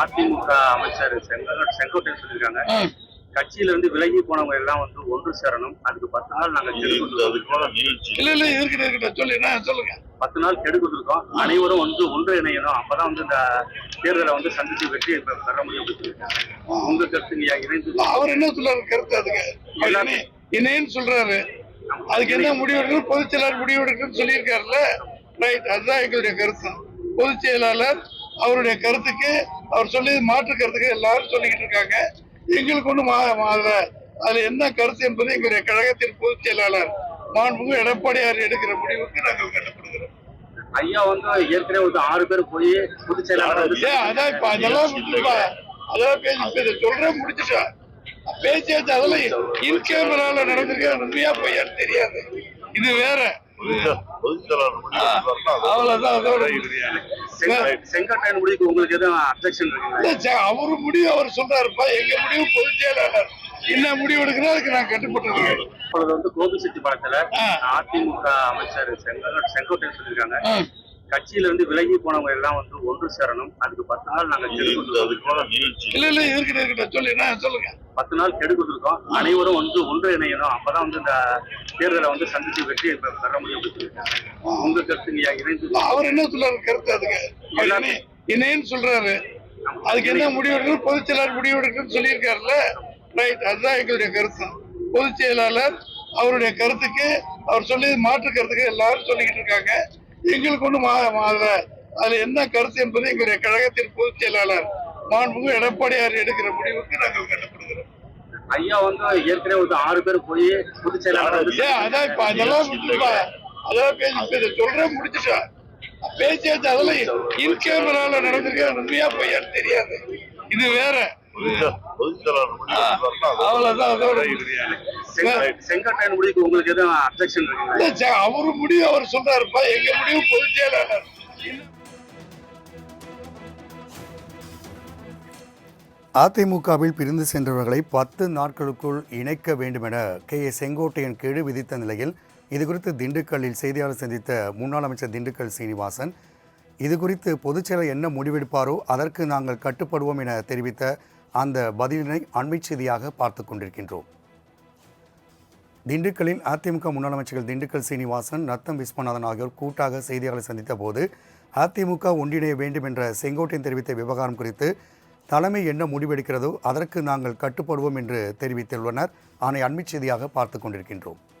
அதிமுக அமைச்சர் செங்கோ செங்கோட்டையன் சொல்லியிருக்காங்க. கட்சியில இருந்து விலகி போனவங்க எல்லாம் வந்து ஒன்று சேரணும். அதுக்கு பத்து நாள் நாங்க இல்ல இல்ல இருக்கட்டும் இருக்கட்டும் சொல்லு சொல்லுங்க. பத்து நாள் கெடு கொடுத்துருக்கோம். அனைவரும் வந்து ஒன்று இணையணும். அப்பதான் வந்து இந்த தேர்தலை வந்து சந்திச்சு வெற்றி பெற முடியும் உங்க கருத்துங்க இணைந்து அவர் என்ன சொல்றாரு? கருத்து அதுக்கு எல்லாமே. இணைன்னு சொல்றாரு. அதுக்கு என்ன முடிவு எடுக்கணும்? பொதுச் செயலாளர் முடிவு எடுக்கணும்னு சொல்லியிருக்காருல்ல. ரைட் அதுதான் எங்களுடைய கருத்து. பொதுச் செயலாளர் அவருடைய கருத்துக்கு அவர் சொல்லி மாற்று கருத்துக்கு எல்லாரும் சொல்லிக்கிட்டு இருக்காங்க. எங்களுக்கு ஒன்றும் அதுல அதுல என்ன கருத்து என்பது எங்களுடைய கழகத்தின் பொதுச் செயலாளர் மாண்புமிகு எடப்பாடியார் எடுக்கிற முடிவுக்கு நாங்கள் கட்டுப்படுகிறோம். ஐயா வந்து ஏற்கனவே வந்து ஆறு பேர் போய் பொதுச் செயலாளர் அதான் இப்ப அதெல்லாம் அதெல்லாம் பேசி சொல்றேன் முடிச்சுட்டா பேசியாச்சு அதெல்லாம் இன் கேமரால நடந்திருக்க உண்மையா பொய்யான்னு தெரியாது. இது வேற. செங்கோட்டையன் முடிவுக்கு உங்களுக்கு எதுவும் அப்செக்ஷன் அவரு முடிவு அவர் சொல்றாருப்பா. எங்க முடிவு பொதுச் செயலாளர் என்ன முடிவு எடுக்கிறோம் அதுக்கு நான் கட்டுப்பட்டு இப்பொழுது வந்து கோபிச்செட்டிப்பாளையத்துல ஆ. அதிமுக அமைச்சர் செங்கோ- செங்கோட்டையன் சொல்லியிருக்காங்க. கட்சியில இருந்து விலகி போனவங்க எல்லாம் வந்து ஒன்று சேரணும். அதுக்கு பத்து நாள் நாங்க இல்ல இல்ல இருக்கட்டும் சொல்லு சொல்லுங்க. பத்து நாள் கெடு கொடுத்துருக்கோம். அனைவரும் வந்து ஒன்று இணையணும். அப்பதான் வந்து இந்த தேர்தலை வந்து சந்திச்சு வெற்றி பெற முடியும். உங்க கருத்துங்க இணைந்து அவர் என்ன சொல்றாரு கருத்து அதுக்கு இணைன்னு சொல்றாரு. அதுக்கு என்ன முடிவு எடுக்கணும்? பொதுச் செயலாளர் முடிவு எடுக்கணும்னு சொல்லியிருக்காருல்ல? ரைட் அதுதான் எங்களுடைய கருத்து. பொதுச் செயலாளர் அவருடைய கருத்துக்கு அவர் சொல்லி மாற்று கருத்துக்கு எல்லாரும் சொல்லிக்கிட்டு இருக்காங்க. எங்களுக்கு ஒன்றும் அதுல என்ன கருத்து என்பது எங்களுடைய கழகத்தின் பொதுச் செயலாளர் மாண்புமிகு எடப்பாடியார் எடுக்கிற முடிவுக்கு நாங்கள் கட்டுப்படுகிறோம். ஐயா வந்து ஏற்கனவே வந்து ஆறு பேர் போய் பொதுச் செயலாளர் அதான் இப்ப அதெல்லாம் அதெல்லாம் பேசி சொல்றேன் முடிச்சுட்டா பேசியாச்சு அதெல்லாம் இன் கேமரால நடந்திருக்க உண்மையா தெரியாது. இது வேற. செங்கோட்டையன் முடிவுக்கு உங்களுக்கு எதுவும் அப்செக்ஷன் சே, அவரு முடிவு அவர் சொல்றாருப்பா. எங்க முடிவு பொதுச் செயலாளர். அதிமுகவில் பிரிந்து சென்றவர்களை பத்து நாட்களுக்குள் இணைக்க வேண்டுமென கே ஏ செங்கோட்டையன் கெடு விதித்த நிலையில் இதுகுறித்து திண்டுக்கல்லில் செய்தியாளர் சந்தித்த முன்னாள் அமைச்சர் திண்டுக்கல் சீனிவாசன் இதுகுறித்து பொதுச்செயலர் என்ன முடிவெடுப்பாரோ அதற்கு நாங்கள் கட்டுப்படுவோம் என தெரிவித்த அந்த பதிலினை அண்மை செய்தியாக பார்த்து கொண்டிருக்கின்றோம். திண்டுக்கல்லில் அதிமுக முன்னாள் அமைச்சர்கள் திண்டுக்கல் சீனிவாசன் ரத்தம் விஸ்வநாதன் ஆகியோர் கூட்டாக செய்தியாளர் சந்தித்த போது அதிமுக ஒன்றிணைய வேண்டும் என்ற செங்கோட்டையன் தெரிவித்த விவகாரம் குறித்து தலைமை என்ன முடிவெடுக்கிறதோ அதற்கு நாங்கள் கட்டுப்படுவோம் என்று தெரிவித்துள்ளனர். ஆனை அண்மைச் செய்தியாக பார்த்து கொண்டிருக்கின்றோம்.